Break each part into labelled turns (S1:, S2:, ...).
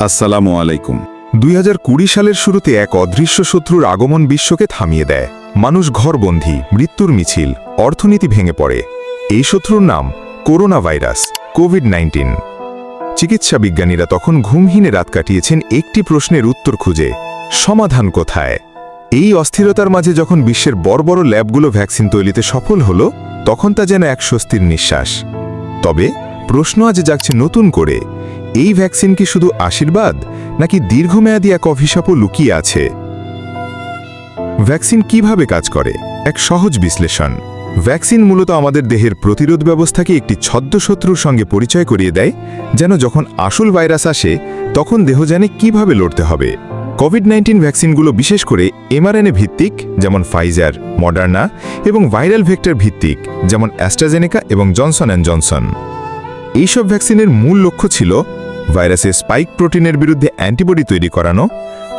S1: আসসালামু আলাইকুম।
S2: দুই হাজার কুড়ি সালের শুরুতে এক অদৃশ্য শত্রুর আগমন বিশ্বকে থামিয়ে দেয়। মানুষ ঘরবন্দি, মৃত্যুর মিছিল, অর্থনীতি ভেঙে পড়ে। এই শত্রুর নাম করোনা ভাইরাস কোভিড নাইন্টিন। চিকিৎসা বিজ্ঞানীরা তখন ঘুমহীনে রাত কাটিয়েছেন একটি প্রশ্নের উত্তর খুঁজে। সমাধান কোথায়? এই অস্থিরতার মাঝে যখন বিশ্বের বড় বড় ল্যাবগুলো ভ্যাকসিন তৈরিতে সফল হল, তখন তা যেন এক স্বস্তির নিঃশ্বাস। তবে প্রশ্ন আজ জাগছে নতুন করে এই ভ্যাকসিন কি শুধু আশীর্বাদ, নাকি দীর্ঘমেয়াদী এক অভিশাপও লুকিয়ে আছে? ভ্যাকসিন কীভাবে কাজ করে? এক সহজ বিশ্লেষণ। ভ্যাকসিন মূলত আমাদের দেহের প্রতিরোধ ব্যবস্থাকে একটি ছদ্মশত্রুর সঙ্গে পরিচয় করিয়ে দেয়, যেন যখন আসল ভাইরাস আসে, তখন দেহ জানে কীভাবে লড়তে হবে। কোভিড নাইন্টিন ভ্যাকসিনগুলো বিশেষ করে এমআরএনএ ভিত্তিক, যেমন ফাইজার, মডার্না এবং ভাইরাল ভেক্টর ভিত্তিক, যেমন অ্যাস্ট্রাজেনেকা এবং জনসন অ্যান্ড জনসন। এইসব ভ্যাকসিনের মূল লক্ষ্য ছিল ভাইরাসের স্পাইক প্রোটিনের বিরুদ্ধে অ্যান্টিবডি তৈরি করানো,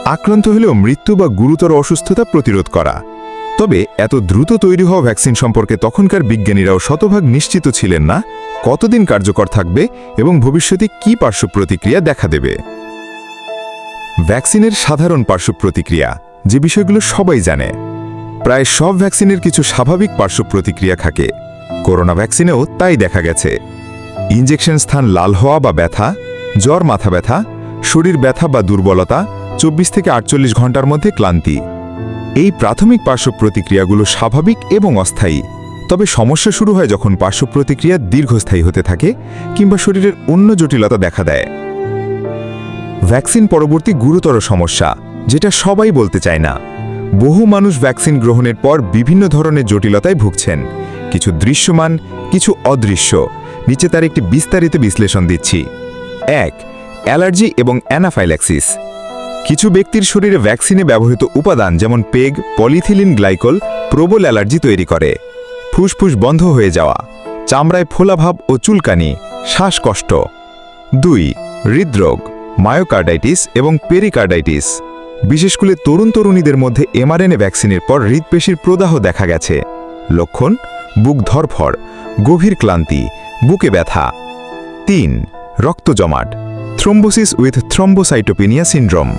S2: আক্রান্ত হলেও মৃত্যু বা গুরুতর অসুস্থতা প্রতিরোধ করা। তবে এত দ্রুত তৈরি হওয়া ভ্যাকসিন সম্পর্কে তখনকার বিজ্ঞানীরাও শতভাগ নিশ্চিত ছিলেন না কতদিন কার্যকর থাকবে এবং ভবিষ্যতে কি পার্শ্ব প্রতিক্রিয়া দেখা দেবে। ভ্যাকসিনের সাধারণ পার্শ্ব প্রতিক্রিয়া, যে বিষয়গুলো সবাই জানে। প্রায় সব ভ্যাকসিনের কিছু স্বাভাবিক পার্শ্ব প্রতিক্রিয়া থাকে। করোনা ভ্যাকসিনেও তাই দেখা গেছে। ইঞ্জেকশন স্থান লাল হওয়া বা ব্যথা জ্বর, মাথা ব্যথা, শরীর ব্যথা বা দুর্বলতা, চব্বিশ থেকে আটচল্লিশ ঘণ্টার মধ্যে ক্লান্তি। এই প্রাথমিক পার্শ্ব প্রতিক্রিয়াগুলো স্বাভাবিক এবং অস্থায়ী। তবে সমস্যা শুরু হয় যখন পার্শ্ব প্রতিক্রিয়া দীর্ঘস্থায়ী হতে থাকে কিংবা শরীরের অন্য জটিলতা দেখা দেয়। ভ্যাকসিন পরবর্তী গুরুতর সমস্যা, যেটা সবাই বলতে চায় না। বহু মানুষ ভ্যাকসিন গ্রহণের পর বিভিন্ন ধরনের জটিলতায় ভুগছেন। কিছু দৃশ্যমান, কিছু অদৃশ্য। নিচে তার একটি বিস্তারিত বিশ্লেষণ দিচ্ছি। এক, অ্যালার্জি এবং অ্যানাফাইল্যাক্সিস কিছু ব্যক্তির শরীরে ভ্যাকসিনে ব্যবহৃত উপাদান যেমন পেগ, পলিথিলিন গ্লাইকোল প্রবল অ্যালার্জি তৈরি করে। ফুসফুস বন্ধ হয়ে যাওয়া, চামড়ায় ফোলাভাব ও চুলকানি, শ্বাসকষ্ট। দুই, হৃদরোগ, মায়োকার্ডাইটিস এবং পেরিকার্ডাইটিস। বিশেষ করে তরুণ তরুণীদের মধ্যে এমআরএনএ ভ্যাকসিনের পর হৃদপেশির প্রদাহ দেখা গেছে। লক্ষণ, বুক ধরফর গভীর ক্লান্তি, বুকে ব্যথা। তিন রক্ত জমাট thrombosis with thrombocytopenia syndrome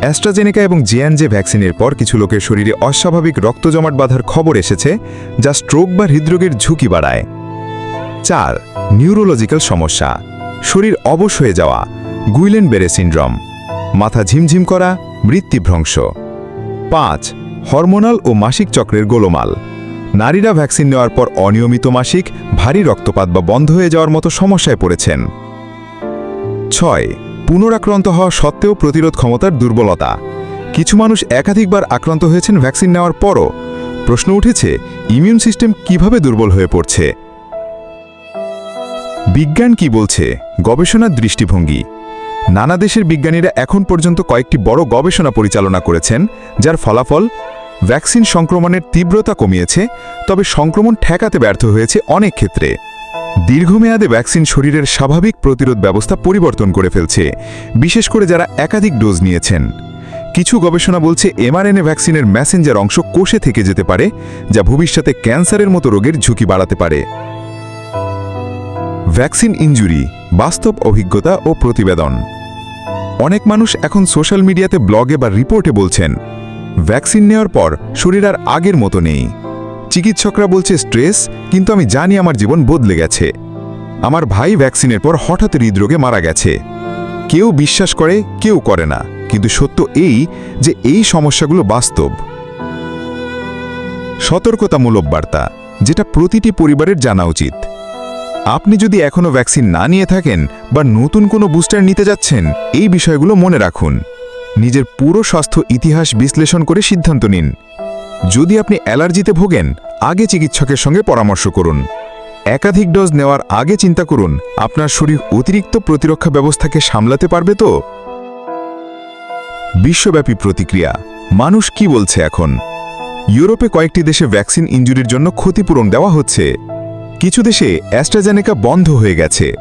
S2: AstraZeneca এবং জিয়ানজে ভ্যাকসিনের পর কিছু লোকের শরীরে অস্বাভাবিক রক্ত জমাট বাঁধার খবর এসেছে যা স্ট্রোক বা হৃদরোগের ঝুঁকি বাড়ায়। চার নিউরোলজিক্যাল সমস্যা, শরীর অবশ হয়ে যাওয়া গুইলেন বেরে সিন্ড্রোম মাথা ঝিমঝিম করা মৃত্যুভ্রংশ পাঁচ হরমোনাল ও মাসিক চক্রের গোলমাল, নারীরা ভ্যাকসিন নেওয়ার পর অনিয়মিত মাসিক, ভারী রক্তপাত বা বন্ধ হয়ে যাওয়ার মতো সমস্যায় পড়েছেন। ছয়, পুনরাক্রান্ত হওয়া সত্ত্বেও প্রতিরোধ ক্ষমতার দুর্বলতা। কিছু মানুষ একাধিকবার আক্রান্ত হয়েছেন ভ্যাকসিন নেওয়ার পরও। প্রশ্ন উঠেছে, ইমিউন সিস্টেম কীভাবে দুর্বল হয়ে পড়ছে? বিজ্ঞান কি বলছে? গবেষণার দৃষ্টিভঙ্গি। নানা দেশের বিজ্ঞানীরা এখন পর্যন্ত কয়েকটি বড় গবেষণা পরিচালনা করেছেন, যার ফলাফল, ভ্যাকসিন সংক্রমণের তীব্রতা কমিয়েছে, তবে সংক্রমণ ঠেকাতে ব্যর্থ হয়েছে অনেক ক্ষেত্রে। দীর্ঘমেয়াদে ভ্যাকসিন শরীরের স্বাভাবিক প্রতিরোধ ব্যবস্থা পরিবর্তন করে ফেলছে, বিশেষ করে যারা একাধিক ডোজ নিয়েছেন। কিছু গবেষণা বলছে এমআরএনএ ভ্যাকসিনের ম্যাসেঞ্জার অংশ কোষে থেকে যেতে পারে, যা ভবিষ্যতে ক্যান্সারের মতো রোগের ঝুঁকি বাড়াতে পারে। ভ্যাকসিন ইঞ্জুরি বাস্তব অভিজ্ঞতা ও প্রতিবেদন। অনেক মানুষ এখন সোশ্যাল মিডিয়াতে ব্লগে বা রিপোর্টে বলছেন, ভ্যাকসিন নেওয়ার পর শরীর আর আগের মতো নেই। চিকিৎসকরা বলছে স্ট্রেস, কিন্তু আমি জানি আমার জীবন বদলে গেছে। আমার ভাই ভ্যাকসিনের পর হঠাৎ হৃদরোগে মারা গেছে। কেউ বিশ্বাস করে, কেউ করে না, কিন্তু সত্য এই যে এই সমস্যাগুলো বাস্তব। সতর্কতামূলক বার্তা, যেটা প্রতিটি পরিবারের জানা উচিত। আপনি যদি এখনও ভ্যাকসিন না নিয়ে থাকেন বা নতুন কোনো বুস্টার নিতে যাচ্ছেন, এই বিষয়গুলো মনে রাখুন। নিজের পুরো স্বাস্থ্য ইতিহাস বিশ্লেষণ করে সিদ্ধান্ত নিন। যদি আপনি অ্যালার্জিতে ভোগেন, আগে চিকিৎসকের সঙ্গে পরামর্শ করুন। একাধিক ডোজ নেওয়ার আগে চিন্তা করুন, আপনার শরীর অতিরিক্ত প্রতিরক্ষা ব্যবস্থাকে সামলাতে পারবে তো? বিশ্বব্যাপী প্রতিক্রিয়া, মানুষ কি বলছে এখন? ইউরোপে কয়েকটি দেশে ভ্যাকসিন ইঞ্জুরির জন্য ক্ষতিপূরণ দেওয়া হচ্ছে। কিছু দেশে অ্যাস্ট্রাজেনেকা বন্ধ হয়ে গেছে।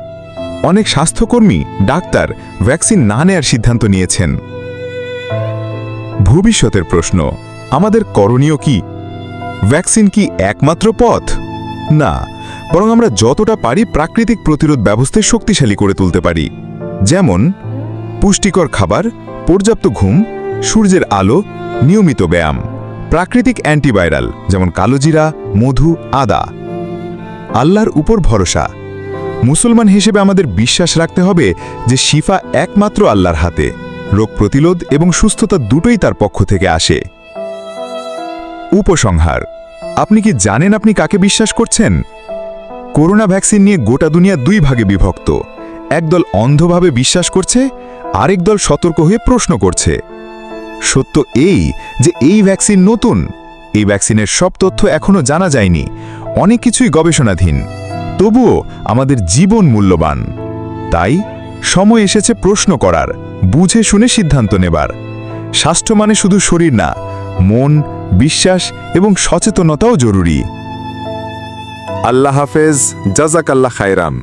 S2: অনেক স্বাস্থ্যকর্মী, ডাক্তার ভ্যাকসিন না নেয়ার সিদ্ধান্ত নিয়েছেন। ভবিষ্যতের প্রশ্ন আমাদের করণীয় কি? ভ্যাকসিন কি একমাত্র পথ? না, বরং আমরা যতটা পারি প্রাকৃতিক প্রতিরোধ ব্যবস্থায় শক্তিশালী করে তুলতে পারি। যেমন, পুষ্টিকর খাবার, পর্যাপ্ত ঘুম, সূর্যের আলো, নিয়মিত ব্যায়াম, প্রাকৃতিক অ্যান্টিভাইরাল, যেমন কালোজিরা মধু, আদা। আল্লাহর উপর ভরসা। মুসলমান হিসেবে আমাদের বিশ্বাস রাখতে হবে যে শিফা একমাত্র আল্লাহর হাতে। রোগ প্রতিরোধ এবং সুস্থতা দুটোই তার পক্ষ থেকে আসে। উপসংহার। আপনি কি জানেন আপনি কাকে বিশ্বাস করছেন? করোনা ভ্যাকসিন নিয়ে গোটা দুনিয়া দুই ভাগে বিভক্ত। একদল অন্ধভাবে বিশ্বাস করছে, আরেক দল সতর্ক হয়ে প্রশ্ন করছে। সত্য এই যে এই ভ্যাকসিন নতুন। এই ভ্যাকসিনের সব তথ্য এখনও জানা যায়নি। অনেক কিছুই গবেষণাধীন। তবুও আমাদের জীবন মূল্যবান। তাই সময় এসেছে প্রশ্ন করার, বুঝে শুনে সিদ্ধান্ত নেবার। স্বাস্থ্য মানে শুধু শরীর না মন বিশ্বাস এবং সচেতনতাও জরুরি।
S1: আল্লাহ হাফেজ জাজাকাল্লাহ খায়রাম।